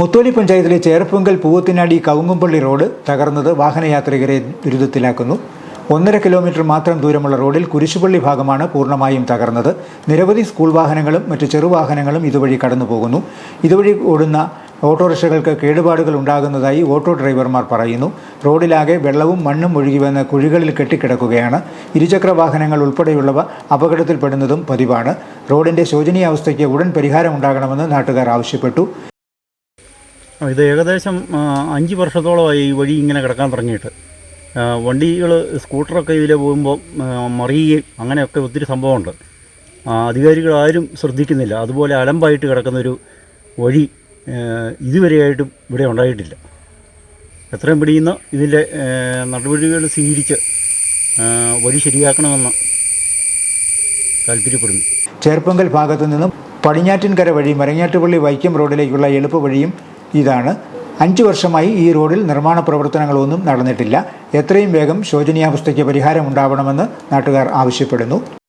മുത്തോലി പഞ്ചായത്തിലെ ചേർപ്പുങ്കൽ പൂവത്തിനാടി കവുങ്ങുംപള്ളി റോഡ് തകർന്നത് വാഹനയാത്രികരെ ദുരിതത്തിലാക്കുന്നു. ഒന്നര കിലോമീറ്റർ മാത്രം ദൂരമുള്ള റോഡിൽ കുരിശുപള്ളി ഭാഗമാണ് പൂർണമായും തകർന്നത്. നിരവധി സ്കൂൾ വാഹനങ്ങളും മറ്റ് ചെറുവാഹനങ്ങളും ഇതുവഴി കടന്നു പോകുന്നു ഇതുവഴി ഓടുന്ന ഓട്ടോറിക്ഷകൾക്ക് കേടുപാടുകൾ ഉണ്ടാകുന്നതായി ഓട്ടോ ഡ്രൈവർമാർ പറയുന്നു. റോഡിലാകെ വെള്ളവും മണ്ണും ഒഴുകി വന്ന് കുഴികളിൽ കെട്ടിക്കിടക്കുകയാണ്. ഇരുചക്ര വാഹനങ്ങൾ ഉൾപ്പെടെയുള്ളവ അപകടത്തിൽപ്പെടുന്നതും പതിവാണ്. റോഡിന്റെ ശോചനീയാവസ്ഥയ്ക്ക് ഉടൻ പരിഹാരം ഉണ്ടാകണമെന്ന് നാട്ടുകാർ ആവശ്യപ്പെട്ടു. ഇത് ഏകദേശം അഞ്ച് വർഷത്തോളമായി ഈ വഴി ഇങ്ങനെ കിടക്കാൻ തുടങ്ങിയിട്ട്. വണ്ടികൾ സ്കൂട്ടറൊക്കെ ഇതിലെ പോകുമ്പോൾ മറിയുകയും അങ്ങനെയൊക്കെ ഒത്തിരി സംഭവമുണ്ട്. അധികാരികളാരും ശ്രദ്ധിക്കുന്നില്ല. അതുപോലെ അലമ്പായിട്ട് കിടക്കുന്നൊരു വഴി ഇതുവരെയായിട്ടും ഇവിടെ ഉണ്ടായിട്ടില്ല. എത്രയും പിടിയുന്ന ഇതിന്റെ നടപടികൾ സ്വീകരിച്ച് വഴി ശരിയാക്കണമെന്ന് താല്പര്യപ്പെടുന്നു. ചേർപ്പങ്കൽ ഭാഗത്തു നിന്നും പടിഞ്ഞാറ്റിൻകര വഴി മരങ്ങാട്ടുപള്ളി വൈക്കം റോഡിലേക്കുള്ള എളുപ്പ വഴിയും ഇതാണ്. അഞ്ച് വർഷമായി ഈ റോഡിൽ നിർമ്മാണ പ്രവർത്തനങ്ങളൊന്നും നടന്നിട്ടില്ല. എത്രയും വേഗം ശോചനീയാവസ്ഥയ്ക്ക് പരിഹാരം ഉണ്ടാവണമെന്ന് നാട്ടുകാർ ആവശ്യപ്പെടുന്നു.